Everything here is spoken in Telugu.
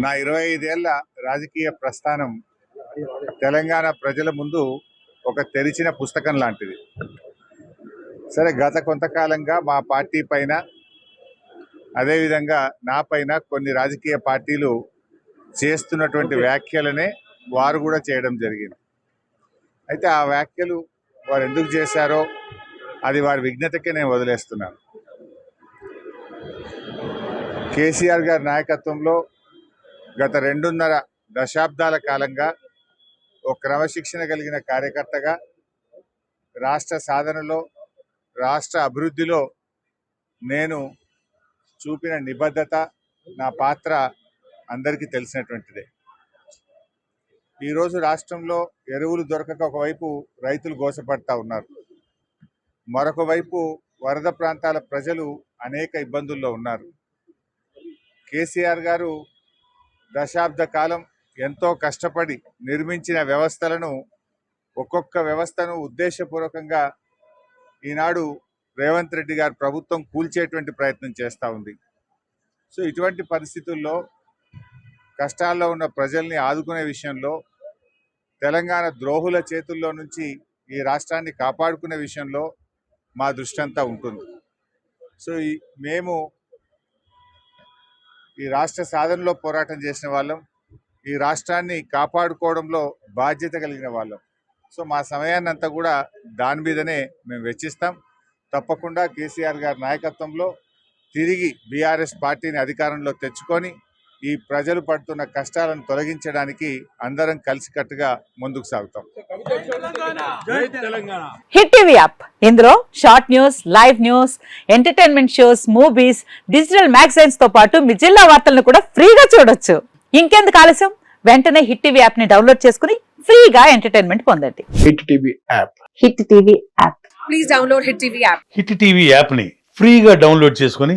నా ఇరవై ఐదేళ్ళ రాజకీయ ప్రస్థానం తెలంగాణ ప్రజల ముందు ఒక తెరిచిన పుస్తకం లాంటిది. సరే గత కొంతకాలంగా మా పార్టీ పైన అదేవిధంగా నా పైన కొన్ని రాజకీయ పార్టీలు చేస్తున్నటువంటి వ్యాఖ్యలనే వారు కూడా చేయడం జరిగింది. అయితే ఆ వ్యాఖ్యలు వారు ఎందుకు చేశారో అది వారి విజ్ఞతకే నేను వదిలేస్తున్నాను. కేసీఆర్ గారి నాయకత్వంలో గత రెండున్నర దశాబ్దాల కాలంగా ఒక క్రమశిక్షణ కలిగిన కార్యకర్తగా రాష్ట్ర సాధనలో రాష్ట్ర అభివృద్ధిలో నేను చూపిన నిబద్ధత నా పాత్ర అందరికీ తెలిసినటువంటిదే. ఈరోజు రాష్ట్రంలో ఎరువులు దొరకక ఒకవైపు రైతులు గోసపడతా ఉన్నారు. మరొక వైపు వరద ప్రాంతాల ప్రజలు అనేక ఇబ్బందుల్లో ఉన్నారు. కేసీఆర్ గారు దశాబ్ద కాలం ఎంతో కష్టపడి నిర్మించిన వ్యవస్థలను ఒక్కొక్క వ్యవస్థను ఉద్దేశపూర్వకంగా ఈనాడు రేవంత్ రెడ్డి గారు ప్రభుత్వం కూల్చేటువంటి ప్రయత్నం చేస్తూ ఉంది. సో ఇటువంటి పరిస్థితుల్లో కష్టాల్లో ఉన్న ప్రజల్ని ఆదుకునే విషయంలో తెలంగాణ ద్రోహుల చేతుల్లో నుంచి ఈ రాష్ట్రాన్ని కాపాడుకునే విషయంలో మా దృష్టి అంతా ఉంటుంది. సో ఈ మేము ఈ రాష్ట్ర సాధనలో పోరాటం చేసిన వాళ్ళం ఈ రాష్ట్రాన్ని కాపాడుకోవడంలో బాధ్యత కలిగిన వాళ్ళం. సో మా సమయాన్ని అంతా కూడా దాని మీదనే మేము వెచ్చిస్తాం. తప్పకుండా కేసీఆర్ గారి నాయకత్వంలో తిరిగి బీఆర్ఎస్ పార్టీని అధికారంలో తెచ్చుకొని ఈ ప్రజలు పడుతున్న కష్టాలను తొలగించడానికి అందరం కలిసికట్టుగా ముందుకు సాగుతాం. జై తెలంగాణ హిట్ టీవీ యాప్. ఇందులో short news live news entertainment shows movies digital మ్యాగజైన్స్తో పాటు మీ జిల్లా వార్తలను కూడా ఫ్రీగా చూడొచ్చు. ఇంకెందుకు ఆలస్యం? వెంటనే హిట్ టీవీ యాప్ని డౌన్లోడ్ చేసుకుని ఫ్రీగా ఎంటర్టైన్మెంట్ పొందండి. Hit TV app. Hit TV app. Please download Hit TV app. Hit TV యాప్ని ఫ్రీగా డౌన్లోడ్ చేసుకొని